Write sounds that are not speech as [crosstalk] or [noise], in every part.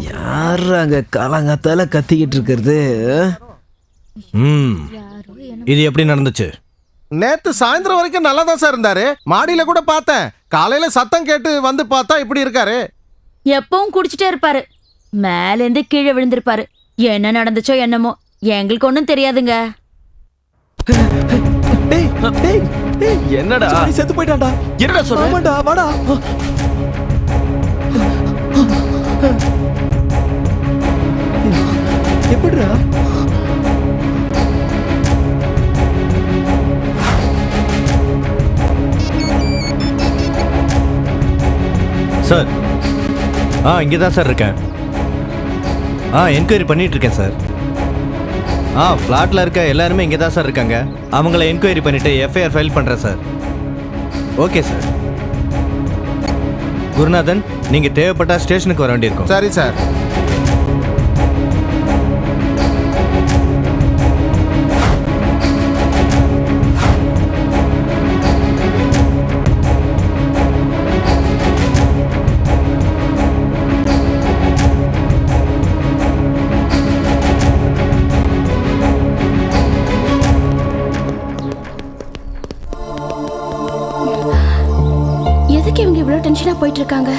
யார் அங்க காலங்காத்தால கத்திக்கிட்டு இருக்கிறது? ம். இது எப்படி நடந்துச்சு? நேத்து சாயந்தரம் வரைக்கும் நல்லா தான் சார் இருந்தாரு. மாடியில கூட பார்த்தேன். காலையில சத்தம் கேட்டு வந்து பார்த்தா இப்படி இருக்காரு. எப்பவும் குடிச்சிட்டே இருப்பாரு. மேல இருந்து கீழே விழுந்திருப்பாரு. என்ன நடந்துச்சோ என்னமோ. எங்களுக்கு ஒண்ணும் தெரியாதுங்க. டேய் டேய் டேய். என்னடா? சாரி, செத்து போயிட்டான்டா. என்னடா சொல்ற? ஆமாண்டா வாடா. எப்படிடா? சார். ஆ இங்கே தான் சார் இருக்கேன். ஆ என்கொயரி பண்ணிட்டு இருக்கேன் சார். ஆ ஃப்ளாட்டில் இருக்க எல்லாருமே இங்கே தான் சார் இருக்காங்க. அவங்கள என்கொயரி பண்ணிவிட்டு எஃப்ஐஆர் ஃபைல் பண்ணுறேன் சார் ஓகே சார் குருநாதன் நீங்கள் தேவைப்பட்டா ஸ்டேஷனுக்கு வர வேண்டியிருக்கும். சரி சார் டென்ஷனா போயிட்டு இருக்காங்க.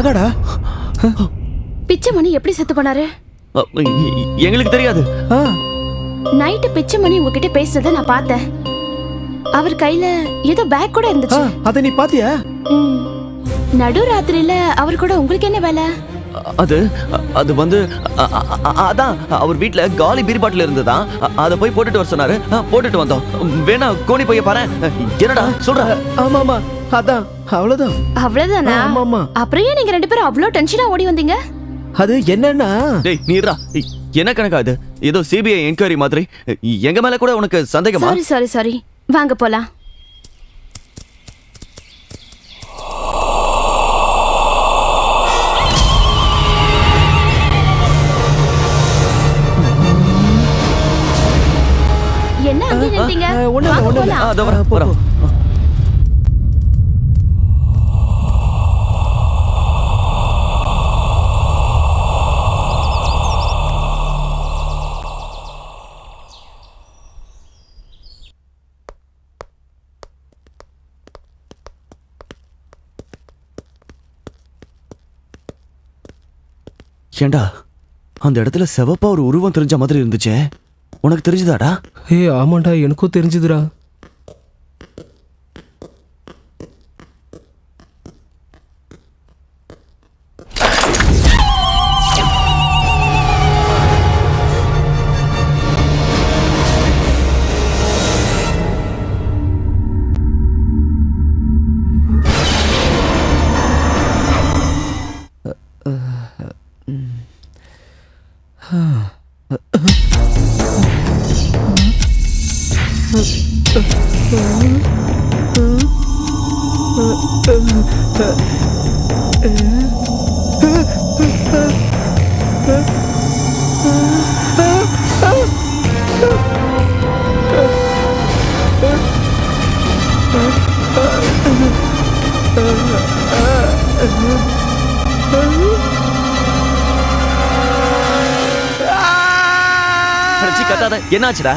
கணக்காடா பிச்சைமணி எப்படி செத்து போனாரு? எங்களுக்கு தெரியாது. நைட்டு பிச்சைமணி உங்ககிட்ட பேசுனதை நான் பார்த்தேன். அவர் கையில ஏதோ பேக் கூட இருந்துச்சு. அதை நீ பாத்தியா. நடு ராத்திரியில அவர் கூட உங்களுக்கு என்ன வேலை? அது அது வந்து அதான் அவர் வீட்ல காலி பீர் பாட்டில் இருந்ததா? அதை போய் போட்டுட்டு வர சொன்னாரு. போட்டுட்டு வந்தோம். வேணா கோணி பைய பாரு என்னடா சொல்ற? ஆமா ஆமா அதான் அவ்வளவுதான். அவ்வளவுதானா? ஆமா, ஆமா. அப்புறம் ஏன் நீங்க ரெண்டு பேரும் அவ்வளவு டென்ஷனா ஓடி வந்தீங்க? அது என்னன்னா? டேய் நீரா என்ன கணக்கா இது ஏதோ சிபிஐ என்கொயரி மாதிரி. எங்க மேல கூட உனக்கு சந்தேகமா? சாரி சாரி சாரி வாங்க போலாம். என்ன அங்கே நின்றீங்க இல்ல, வாங்க. போலாம். இதோ வரேன், போ, ஏண்டா அந்த இடத்துல செவப்பா ஒரு உருவம் தெரிஞ்ச மாதிரி இருந்துச்சே. உனக்கு தெரிஞ்சுதாடா? ஏய் ஆமாண்டா எனக்கும் தெரிஞ்சுதுடா. அடிச்சு கத்தாத என்னாச்சுடா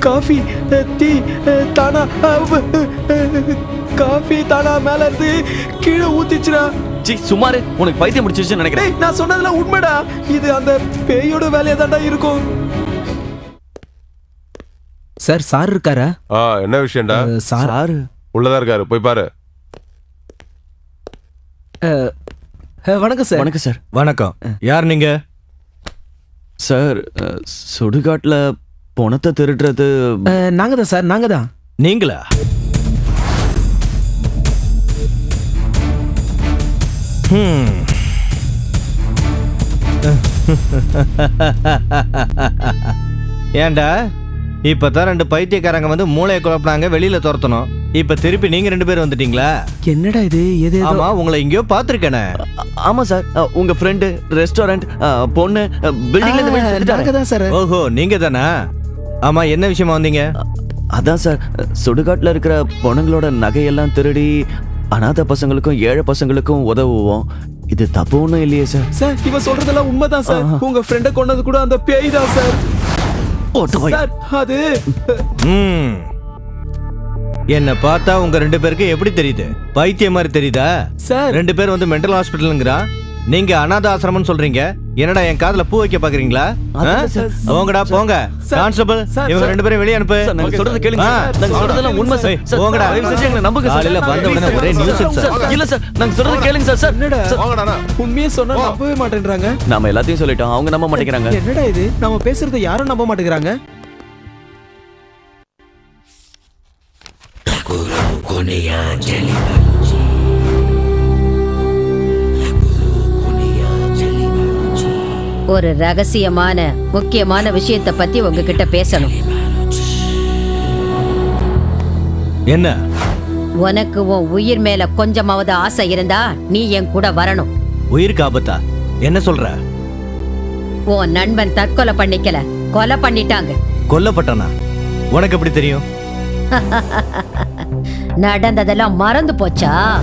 காஃபி டீ தானா காஃபி தானா மேல இருந்து கீழே ஊத்திச்சுடா. சி சுமாரு உனக்கு பைத்தியம் முடிச்சிருச்சுன்னு நினைக்கிறேன். நான் சொன்னதெல்லாம் உண்மைடா. இது அந்த பேயோட வேலையா தான்டா இருக்கும். சார் சார் இருக்காரா? ஆ என்ன விஷயம்டா? சார். சாரு. உள்ளதா இருக்காரு. போய் பாரு. வணக்கம் சார். வணக்கம் சார். வணக்கம். யார் நீங்க? சார் சுடுகாட்டுல பணத்தை திருடுறது நாங்க தான் சார் நாங்க தான் நீங்களா? ஹம். [laughs] ஏன்டா? இப்பதான் ரெண்டு பைத்தியக்காரங்க வந்து மூளையை குழப்பினாங்க வெளியில துரத்தணும். இப்ப திருப்பி நீங்க ரெண்டு பேரும் வந்துட்டீங்களா? என்னடா இது? எது ஆமா உங்களை எங்கேயோ பாத்திருக்கேனே அ- ஆமா சார். அஹ், உங்க ஃப்ரெண்டு ரெஸ்டாரண்ட் பொண்ணு பில்டிங்ல தான் சார்? ஓஹோ நீங்க தானா? ஆமா என்ன விஷயமா வந்தீங்க? அதான் சார். சுடுகாட்டுல இருக்கிற பொண்ணுங்களோட நகையெல்லாம் திருடி அனாதை பசங்களுக்கும் ஏழை பசங்களுக்கும் உதவுவோம். இது தப்பு ஒன்றும் இல்லையே சார் சார் இவன் சொல்றதெல்லாம் உண்மைதான் சார் உங்க ஃப்ரெண்ட கொண்டது கூட அந்த பேய் தான் சார் சார் அது ம். என்ன பார்த்தா உங்க ரெண்டு பேருக்கு எப்படி தெரியுது? பைத்தியம் மாதிரி தெரியுதா? சார் ரெண்டு பேர் வந்து மென்டல் ஹாஸ்பிட்டலுங்கிறான் நீங்க அனாத ஆசிரமம்னு சொல்றீங்க? என்னடா என் காதுல பூ வைக்க பாக்குறீங்களா? போங்கடா போங்க. சார், கான்ஸ்டபிள் சார், இவங்க. ரெண்டு பேரும் வெளியே அனுப்பு. நாங்க சொல்றத கேளுங்க. நாங்க சொல்றதெல்லாம் உண்மை சார். போங்கடா. தயவு செஞ்சு எங்களை நம்புங்க சார். காலையில வந்த உடனே ஒரே nuisance சார். இல்ல சார். நாங்க சொல்றத கேளுங்க சார். சார் என்னடா வாங்கடா உண்மையே சொன்னா நம்பவே மாட்டேன்றாங்க நாம எல்லாத்தையும் சொல்லிட்டோம். அவங்க நம்ப மாட்டேங்கிறாங்க. என்னடா இது? நம்ம பேசுறத யாரும் நம்ப மாட்டேங்கிறாங்க? ஒரு ரகசியமான முக்கியமான விஷயத்தை பத்தி உங்ககிட்ட பேசணும். என்ன? உனக்கு உன் உயிர் மேல கொஞ்சமாவது ஆசை இருந்தா நீ என் கூட வரணும். உயிருக்கு ஆபத்தா? என்ன சொல்ற? உன் நண்பன் தற்கொலை பண்ணிக்கல. கொலை பண்ணிட்டாங்க. கொல்லப்பட்டானா? உனக்கு எப்படி தெரியும்? [laughs] நடந்ததெல்லாம் மறந்து போச்சா?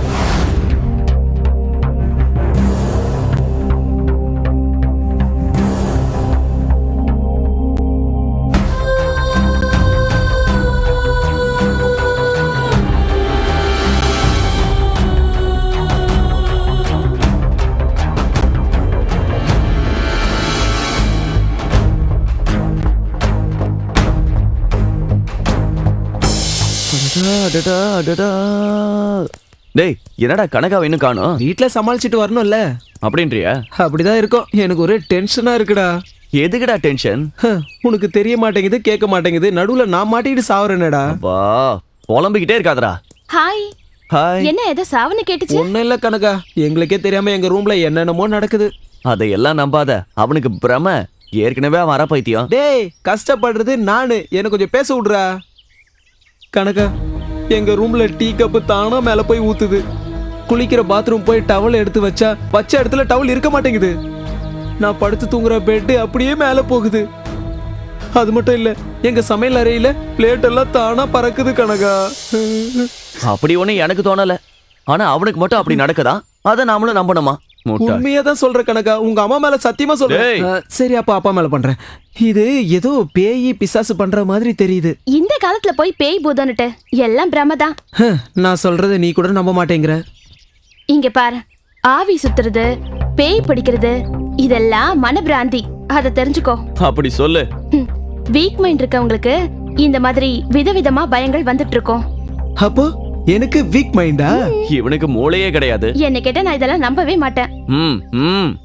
டேய் என்னடா கனகாவை இன்னும் காணோம்? வீட்ல சமாளிச்சுட்டு வரணும்ல. அப்படின்றியா? அப்படிதான் இருக்கும். எனக்கு ஒரே டென்ஷனா இருக்குடா. எதுக்குடா டென்ஷன் ஹ, உனக்கு தெரிய மாட்டேங்குது கேட்க மாட்டேங்குது. நடுவுல நான் மாட்டிக்கிட்டு சாவறேனடா. வா புலம்பிக்கிட்டே இருக்காதடா. ஹாய் ஹாய் என்ன ஏதோ சாவன்னு கேட்டுச்சு? ஒண்ணும் இல்ல கனகா. எங்களுக்கே தெரியாம எங்க ரூம்ல என்னென்னமோ நடக்குது. அதையெல்லாம் நம்பாத. அவனுக்கு பிரம. ஏற்கனவே அவன் அற பைத்தியம் டேய் கஷ்டப்படுறது நானு. எனக்கு கொஞ்சம் பேச விடுறா. கனகா எங்க ரூம்ல டீ கப்பு தானா மேல போய் ஊத்துது. குளிக்கிற பாத்ரூம் போய் டவல் எடுத்து வச்சா வச்ச இடத்துல டவல் இருக்க மாட்டேங்குது. நான் படுத்து தூங்குற பெட்டு அப்படியே மேல போகுது. அது மட்டும் இல்ல எங்க சமையல் அறையில பிளேட் எல்லாம் தானா பறக்குது கனகா. அப்படி ஒண்ணு எனக்கு தோணல. ஆனா அவனுக்கு மட்டும் அப்படி நடக்குதா? அதை நாமளும் நம்பணுமா? முட்டாள் உண்மையா தான் சொல்ற கனகா உங்க அம்மா மேல சத்தியமா சொல்றேன் சரி அப்பா அப்பா மேல பண்றேன். இது ஏதோ பேயி பிசாசு பண்ற மாதிரி தெரியுது. இந்த காலத்துல போய் பேய் பூதன்னுட்டு எல்லாம் பிரமதான் ஹ, நான் சொல்றத நீ கூட நம்ப மாட்டேங்கிற. இங்க பாரு ஆவி சுத்துறது பேய் பிடிக்கிறது இதெல்லாம் மனப்பிராந்தி அதை தெரிஞ்சுக்கோ. அப்படி சொல்லு. வீக் மைண்ட் இருக்கவங்களுக்கு இந்த மாதிரி விதவிதமா பயங்கள் வந்துட்டு இருக்கும். அப்போ? எனக்கு வீக் மைண்டா இவனுக்கு மூளையே கிடையாது. என்ன கேட்டா நான் இதெல்லாம் நம்பவே மாட்டேன். ம் ம்.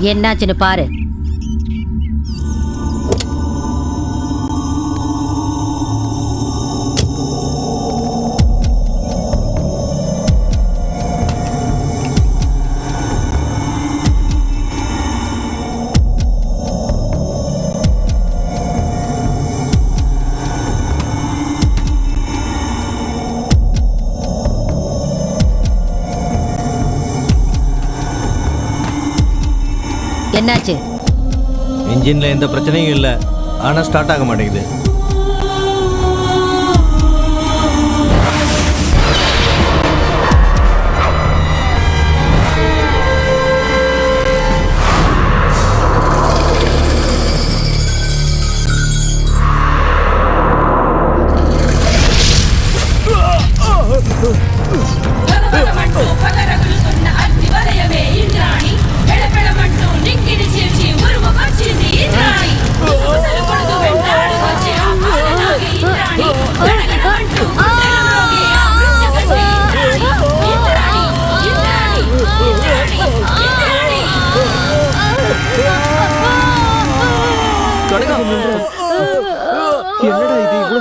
என்னாச்சுன்னு பாரு. என்னாச்சு? இன்ஜின்ல எந்த பிரச்சனையும் இல்லை. ஆனா ஸ்டார்ட் ஆக மாட்டேங்குது.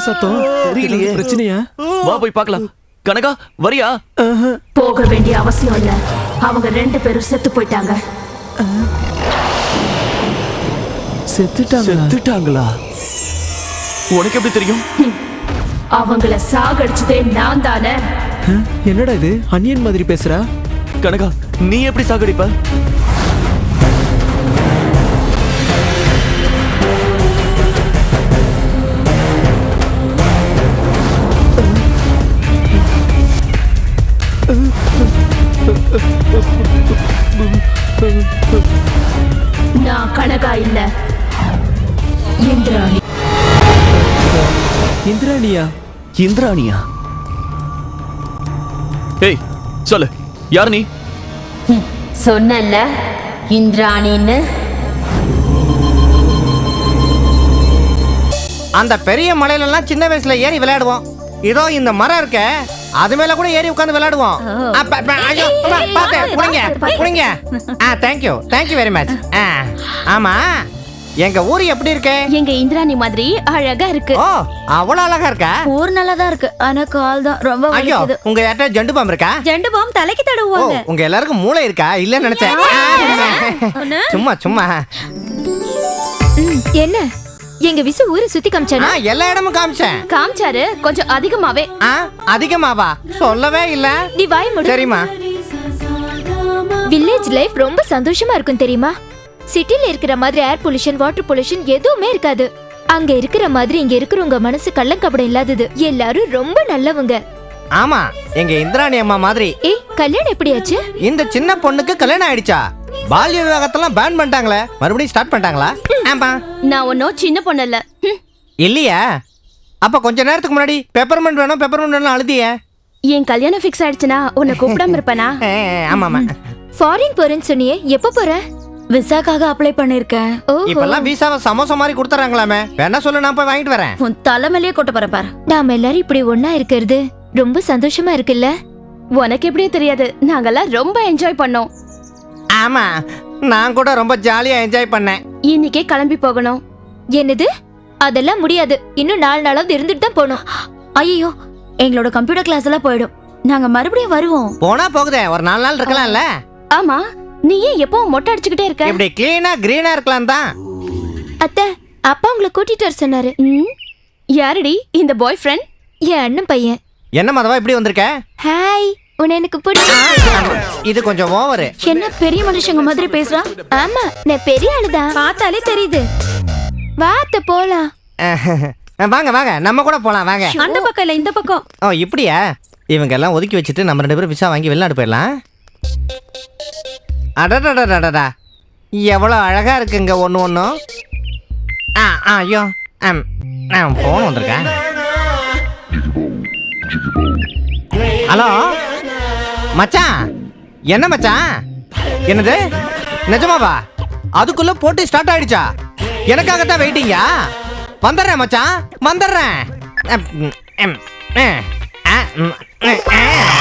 சத்தம்? தெரியலையே. பிரச்சனையா? வா போய் பார்க்கலாம். கனகா வரியா. போக வேண்டிய அவசியம் இல்ல. அவங்க ரெண்டு பேரும் செத்து போயிட்டாங்க. செத்துட்டாங்களா? செத்துட்டாங்களா? உனக்கு எப்படி தெரியும்? அவங்கள சாகடிச்சதே நான் தானே. என்னடா இது? அன்னியன் மாதிரி பேசுறா? கனகா நீ எப்படி சாகடிப்ப? இந்திராணியா? ஏய் சொல்லு. யார் நீ? சொன்னல இந்திராணின்னு? அந்த பெரிய மலையிலலாம் சின்ன வயசுல ஏறி விளையாடுவோம். இதோ இந்த மரம் இருக்க அது மேல கூட ஏறி உட்கார்ந்து விளையாடுவோம். அப்ப, அப்ப, ஐயோ, அம்மா, பார்த்தேன் புடிங்க புடிங்க. ஆ thank you thank you very much ஆ ஆமா. எங்க ஊர் எப்படி இருக்கு? எங்க இந்திராணி மாதிரி அழகா இருக்கு. ஓ அவ்வளவு அழகா இருக்கா? ஊர் நல்லா தான் இருக்கு. ஆனா கால் தான் ரொம்ப ஐயோ வலிக்குது. உங்க யார்ட்ட ஜண்டு பாம் இருக்கா? ஜெண்டு பாம் தலைக்கு ஓ தடவுவாங்க. உங்க எல்லாருக்கும் மூளை இருக்கா? இல்லன்னு நினைச்சேன். ஆ, சும்மா சும்மா. என்ன? எங்க விசு ஊரை சுத்தி காமிச்சானா? எல்லா இடமும் காமிச்சேன். காமிச்சாரு. கொஞ்சம் அதிகமாவே. ஆ அதிகமாவா? சொல்லவே இல்ல. நீ வாய் முடு. சரிம்மா. வில்லேஜ் லைஃப் ரொம்ப சந்தோஷமா இருக்கும் தெரியுமா? சிட்டில இருக்கிற மாதிரி ஏர் பொல்யூஷன் வாட்டர் பொல்யூஷன் எதுவுமே இருக்காது. அங்க இருக்கிற மாதிரி இங்க இருக்கிறவங்க மனசு கள்ளங்கபடம் இல்லாதது. எல்லாரும் ரொம்ப நல்லவங்க. ஆமா எங்க இந்திராணி அம்மா மாதிரி. ஏய் கல்யாணம் எப்படியாச்சு? இந்த சின்ன பொண்ணுக்கு கல்யாணம் ஆயிடுச்சா? பால்ய விவாகத்தெல்லாம் பேன் பண்ணிட்டாங்களே. மறுபடியும் ஸ்டார்ட் பண்ணிட்டாங்களா? ஆமா. நான் ஒன்னும் சின்ன பொண்ணு இல்ல. இல்லையா? அப்ப கொஞ்ச நேரத்துக்கு முன்னாடி பெப்பர்மெண்ட் வேணும் பெப்பர்மெண்ட் வேணும் அழுதிய. என் கல்யாணம் ஃபிக்ஸ் ஆயிடுச்சுனா உன்னை கூப்பிடாம இருப்பனா? [laughs] ஆமா ஆமா ஃபாரின் போறேன்னு சொன்னியே எப்ப போற? விசாக்காக அப்ளை பண்ணிருக்கேன். இப்பெல்லாம் விசாவை சமோசா மாதிரி கொடுத்துறாங்களாமே. வேணா சொல்லு நான் போய் வாங்கிட்டு வரேன். உன் தலைமையிலேயே கொட்ட போற பாரு. நாம எல்லாரும் இப்படி ஒண்ணா இருக்கிறது ரொம்ப சந்தோஷமா இருக்குல்ல? உனக்கு எப்படியே தெரியாது நாங்கெல்லாம் ரொம்ப என்ஜாய் பண்ணோம். ஆமா நான் கூட ரொம்ப ஜாலியா என்ஜாய் பண்ணேன். இன்னைக்கே கிளம்பி போகணும். என்னது? அதெல்லாம் முடியாது. இன்னும் நாலு நாளாவது இருந்துட்டு தான் போகணும். ஐயோ எங்களோட கம்ப்யூட்டர் கிளாஸ் எல்லாம் போயிடும். நாங்க மறுபடியும் வருவோம். போனா போகுதே ஒரு நாலு நாள் இருக்கலாம்ல. ஆமா. நீ ஏன் எப்பவும் மொட்டை அடிச்சுக்கிட்டே இருக்க? இப்படி கிளீனா கிரீனா இருக்கலாம் தான். அத்தை அப்பா உங்களை கூட்டிட்டு வர சொன்னாரு. ம்? யாருடி? இந்த பாய் ஃப்ரெண்ட் என் அண்ணன் பையன். என்ன மதவா இப்படி வந்திருக்க? ஹாய் உன்னை எனக்கு பிடிக்கும் இது கொஞ்சம் ஓவரு என்ன பெரிய மனுஷங்க மாதிரி பேசுறா? ஆமா நான் பெரிய ஆளுதான். பார்த்தாலே தெரியுது. வா அத்தை போலாம். வாங்க வாங்க. நம்ம கூட போலாம் வாங்க. அந்த பக்கம் இல்ல இந்த பக்கம். ஓ இப்படியா? இவங்க எல்லாம் ஒதுக்கி வச்சுட்டு நம்ம ரெண்டு பேரும் விசா வாங்கி வெளிநாடு போயிடலாம். அடடடடடடா எவ்வளோ அழகா இருக்குங்க ஒன்று ஒன்றும் ஆ ஆ ஐயோ ஆம் நான் ஃபோன் வந்திருக்கேன். ஹலோ மச்சான் என்ன மச்சான்? என்னது? நிஜமாவா? அதுக்குள்ள போட்டி ஸ்டார்ட் ஆயிடுச்சா? எனக்காகத்தான் வெயிட்டிங்கா வந்துடுறேன் மச்சான் வந்துடுறேன்.